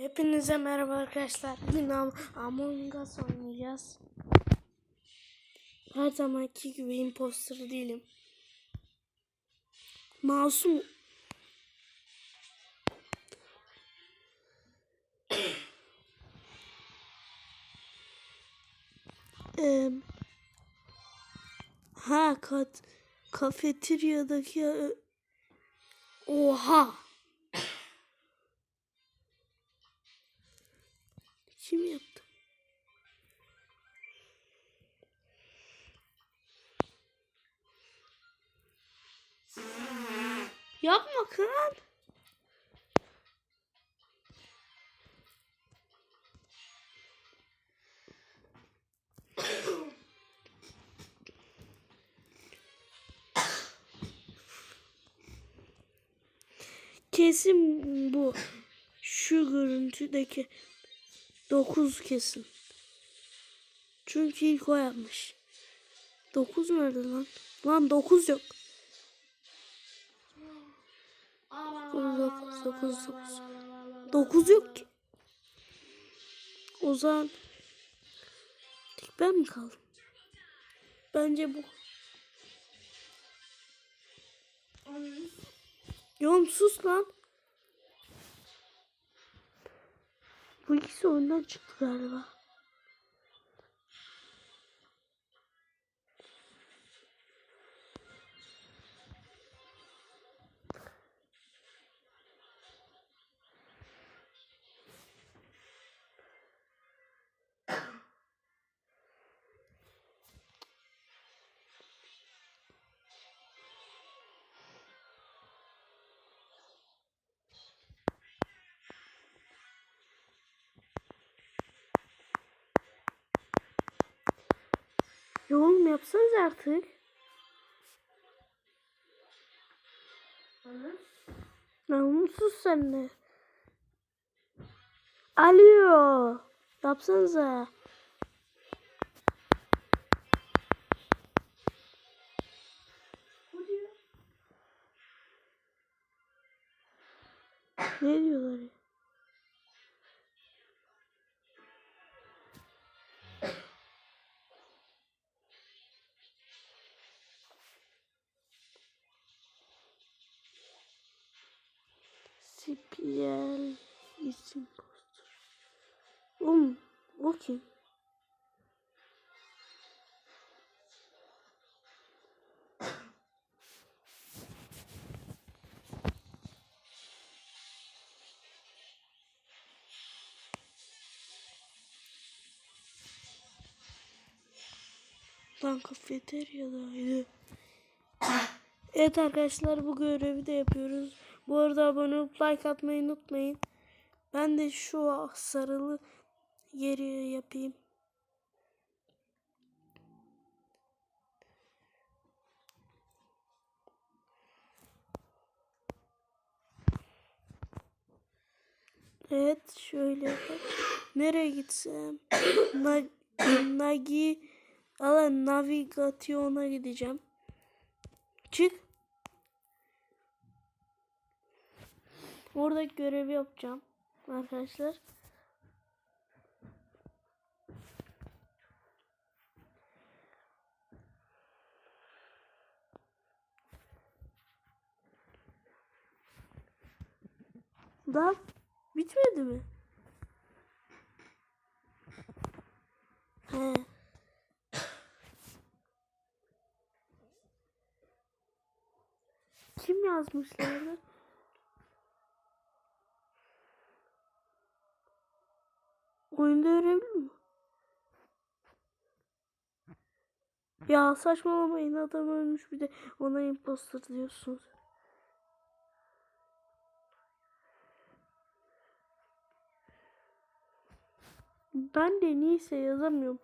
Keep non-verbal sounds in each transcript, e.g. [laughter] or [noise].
Hepinize merhaba arkadaşlar. Bugün Am Among Us oynayacağız. Her zamanki gibi imposter değilim. Masum. [coughs] Eee ha kat kafeteryadaki Oha. Kim yaptı? Yapma Kaan. Kesin bu. Şu görüntüdeki 9 kesin. Çünkü ilk o yapmış. 9 nerede lan? Lan 9 yok. 9 9 9 9. 9 yok ki. O zaman tek ben mi kaldım? Bence bu. Yom sus lan. Bu ikisi oyundan çıktı galiba. Yorum yapsanız artık. Sus sen de. Alo. Yapsanıza. Spiyel isim poster. Oğlum o kim? Lan kafeteryadaydı. Evet arkadaşlar bu görevi de yapıyoruz. Bu arada abone olup like atmayı unutmayın. Ben de şu sarılı yeri yapayım. Evet şöyle yapalım. Nereye gitsem? [coughs] Na Nagi Ala navigasyona gideceğim. Çık. Orada görevi yapacağım arkadaşlar. Daha bitmedi mi? He. Kim yazmışlardı? Oyunda öğrenebilir mi? Ya saçmalamayın adam ölmüş bir de ona imposter diyorsunuz. Ben de niyeyse yazamıyorum.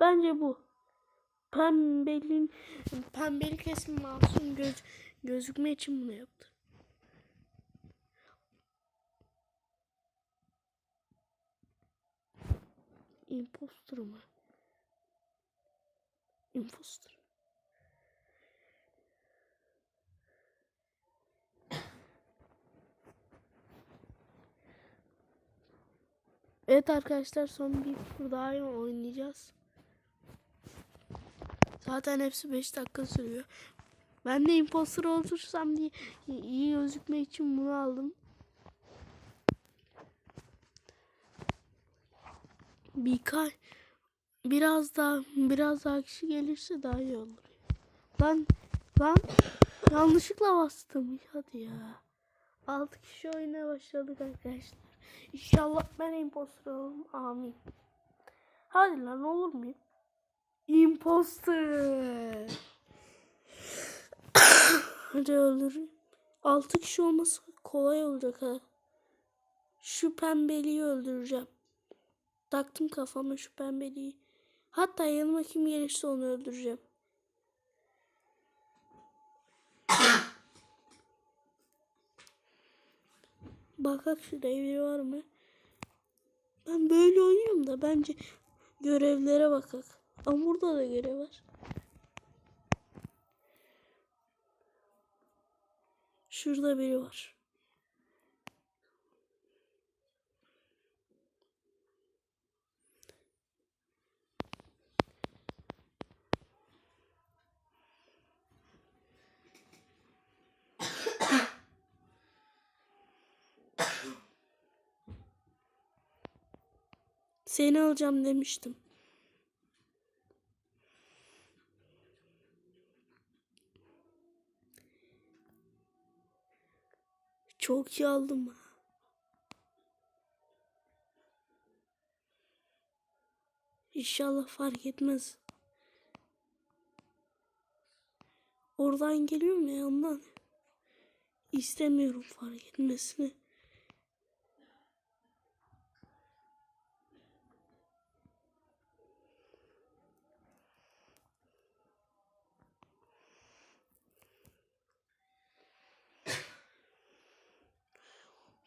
Bence bu. Pembelin pembeli kesim masum göz gözükme için bunu yaptı. Imposter mı? Imposter. Evet arkadaşlar son bir tur daha oynayacağız. Zaten hepsi 5 dakika sürüyor. Ben de imposter olursam diye iyi gözükmek için bunu aldım. Birkaç biraz daha biraz daha kişi gelirse daha iyi olur. Lan lan yanlışlıkla bastım. Hadi ya. 6 kişi oyuna başladık arkadaşlar. İnşallah ben imposter olurum. Amin. Hadi lan olur muyum? Imposter. Hadi öldüreyim. 6 kişi olması kolay olacak ha. Şu pembeliği öldüreceğim. Taktım kafama şu pembeliği. Hatta yanıma kim gelirse onu öldüreceğim. Bakak şurada biri var mı? Ben böyle oynuyorum da bence görevlere bakak. Ama burada da görev var. Şurada biri var. [coughs] Seni alacağım demiştim. Çok iyi aldım. İnşallah fark etmez. Oradan geliyorum ya ondan. İstemiyorum fark etmesini.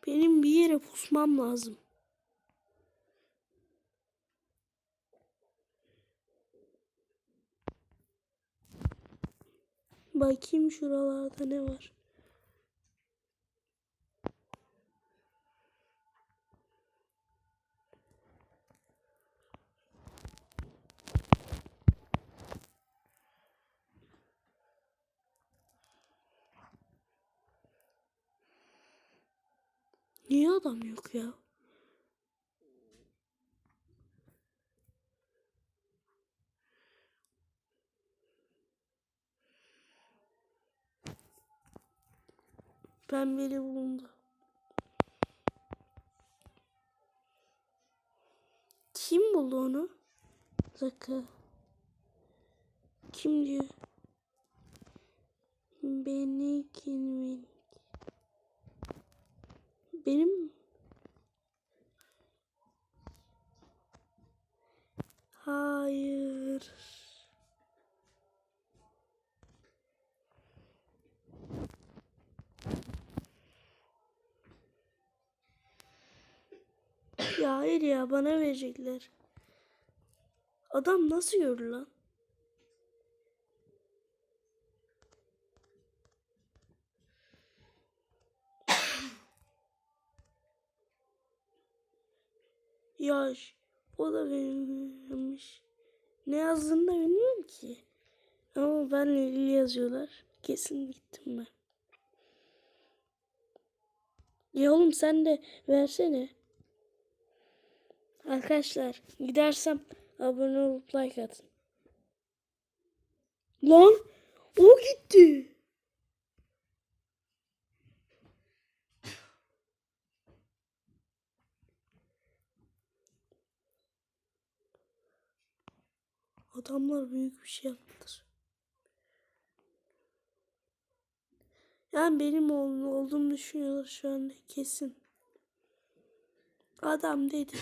Benim bir yere pusmam lazım. Bakayım şuralarda ne var. Niye adam yok ya? Pembeli bulundu. Kim buldu onu? Dakika. Kim diyor? Beni kim? Benim Hayır. Ya hayır ya bana verecekler. Adam nasıl gördü lan? Ya o da benimmiş. Ne yazdığını da bilmiyorum ki. Ama ben Lili yazıyorlar. Kesin gittim ben. Ya oğlum sen de versene. Arkadaşlar gidersem abone olup like atın. Lan o gitti. Adamlar büyük bir şey yaptılar. Yani benim oğlum olduğumu düşünüyorlar şu anda kesin. Adam dedi.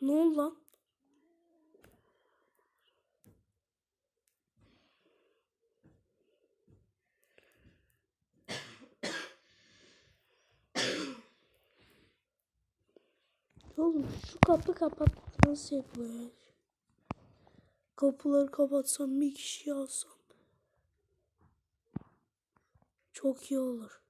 Ne oldu lan? Oğlum şu kapı kapat nasıl yapılıyor? Kapıları kapatsam bir kişi alsam. Çok iyi olur.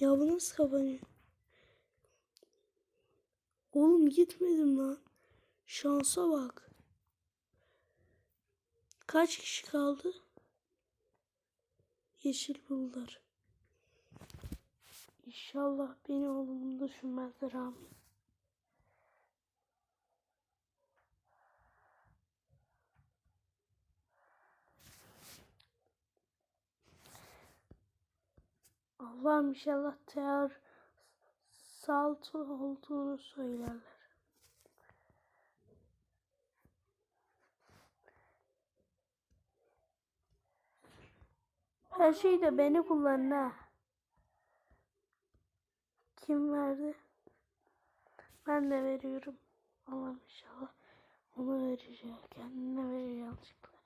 Ya bu nasıl kapanıyor? Oğlum gitmedim lan. Şansa bak. Kaç kişi kaldı? Yeşil buldular. İnşallah beni oğlum düşünmezler amin. Allah'ım inşallah teğer saltı olduğunu söylerler. Her şeyi de beni kullanın ha. Kim verdi? Ben de veriyorum. Allah'ım inşallah onu vereceğim. Kendine verir yanlışlıkla.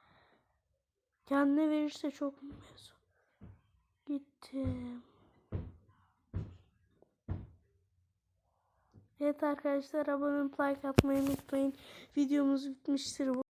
Kendine verirse çok mesut. Gittim. Evet arkadaşlar abone olup like atmayı unutmayın. Videomuz bitmiştir.